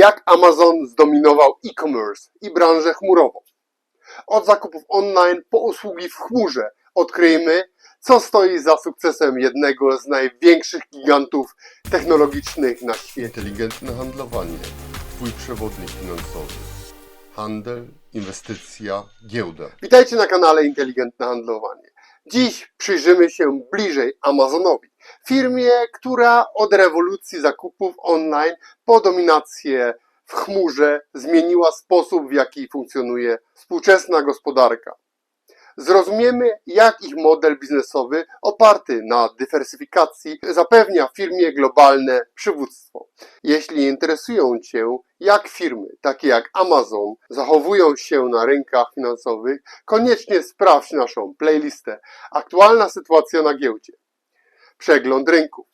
Jak Amazon zdominował e-commerce i branżę chmurową. Od zakupów online po usługi w chmurze odkryjmy, co stoi za sukcesem jednego z największych gigantów technologicznych na świecie. Inteligentne handlowanie. Twój przewodnik finansowy. Handel, inwestycja, giełda. Witajcie na kanale Inteligentne Handlowanie. Dziś przyjrzymy się bliżej Amazonowi, firmie, która od rewolucji zakupów online po dominację w chmurze zmieniła sposób, w jaki funkcjonuje współczesna gospodarka. Zrozumiemy, jak ich model biznesowy oparty na dywersyfikacji zapewnia firmie globalne przywództwo. Jeśli interesują Cię, jak firmy takie jak Amazon zachowują się na rynkach finansowych, koniecznie sprawdź naszą playlistę Aktualna sytuacja na giełdzie. Przegląd rynków.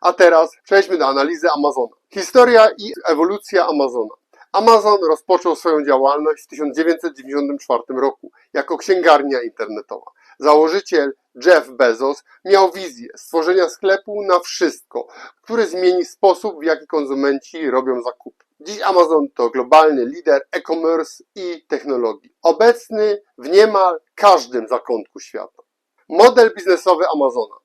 A teraz przejdźmy do analizy Amazona. Historia i ewolucja Amazona. Amazon rozpoczął swoją działalność w 1994 roku jako księgarnia internetowa. Założyciel Jeff Bezos miał wizję stworzenia sklepu na wszystko, który zmieni sposób, w jaki konsumenci robią zakupy. Dziś Amazon to globalny lider e-commerce i technologii, obecny w niemal każdym zakątku świata. Model biznesowy Amazona.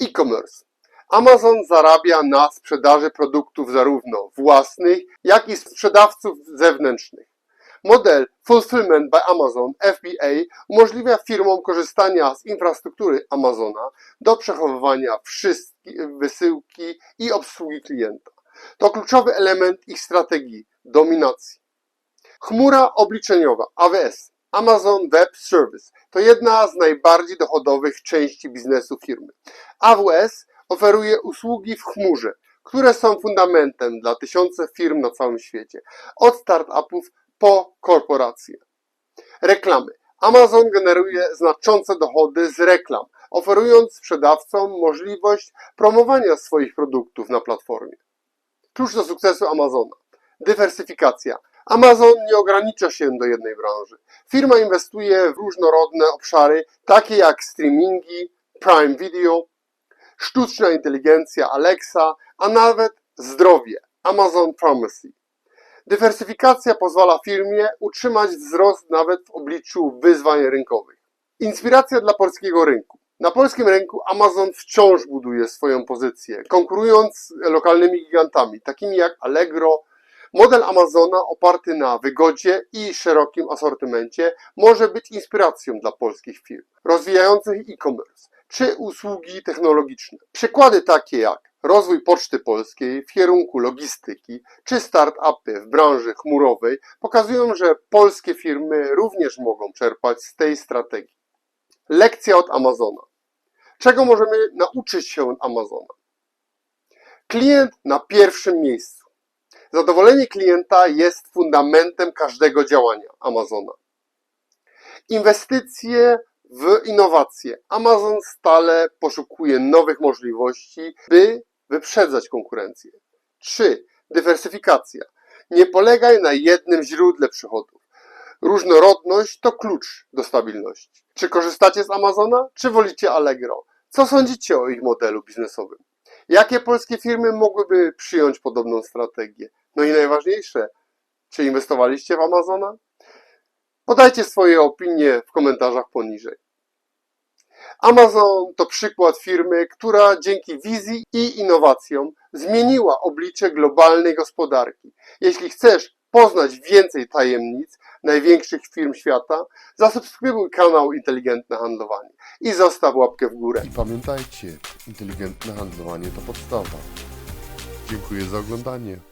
E-commerce. Amazon zarabia na sprzedaży produktów zarówno własnych, jak i sprzedawców zewnętrznych. Model Fulfillment by Amazon FBA umożliwia firmom korzystania z infrastruktury Amazona do przechowywania wszystkich wysyłki i obsługi klienta. To kluczowy element ich strategii dominacji. Chmura obliczeniowa AWS Amazon Web Service to jedna z najbardziej dochodowych części biznesu firmy. AWS oferuje usługi w chmurze, które są fundamentem dla tysiące firm na całym świecie, od startupów po korporacje. Reklamy. Amazon generuje znaczące dochody z reklam, oferując sprzedawcom możliwość promowania swoich produktów na platformie. Klucz do sukcesu Amazona. Dywersyfikacja. Amazon nie ogranicza się do jednej branży. Firma inwestuje w różnorodne obszary, takie jak streamingi, Prime Video, sztuczna inteligencja Alexa, a nawet zdrowie Amazon Pharmacy. Dywersyfikacja pozwala firmie utrzymać wzrost nawet w obliczu wyzwań rynkowych. Inspiracja dla polskiego rynku. Na polskim rynku Amazon wciąż buduje swoją pozycję, konkurując z lokalnymi gigantami, takimi jak Allegro. Model Amazona oparty na wygodzie i szerokim asortymencie może być inspiracją dla polskich firm rozwijających e-commerce czy usługi technologiczne. Przykłady takie jak rozwój Poczty Polskiej w kierunku logistyki czy startupy w branży chmurowej pokazują, że polskie firmy również mogą czerpać z tej strategii. Lekcja od Amazona. Czego możemy nauczyć się od Amazona? Klient na pierwszym miejscu. Zadowolenie klienta jest fundamentem każdego działania Amazona. Inwestycje w innowacje. Amazon stale poszukuje nowych możliwości, by wyprzedzać konkurencję. 3. Dywersyfikacja. Nie polegaj na jednym źródle przychodów. Różnorodność to klucz do stabilności. Czy korzystacie z Amazona, czy wolicie Allegro? Co sądzicie o ich modelu biznesowym? Jakie polskie firmy mogłyby przyjąć podobną strategię? No i najważniejsze, czy inwestowaliście w Amazona? Podajcie swoje opinie w komentarzach poniżej. Amazon to przykład firmy, która dzięki wizji i innowacjom zmieniła oblicze globalnej gospodarki. Jeśli chcesz poznać więcej tajemnic największych firm świata, zasubskrybuj kanał Inteligentne Handlowanie i zostaw łapkę w górę. I pamiętajcie, inteligentne handlowanie to podstawa. Dziękuję za oglądanie.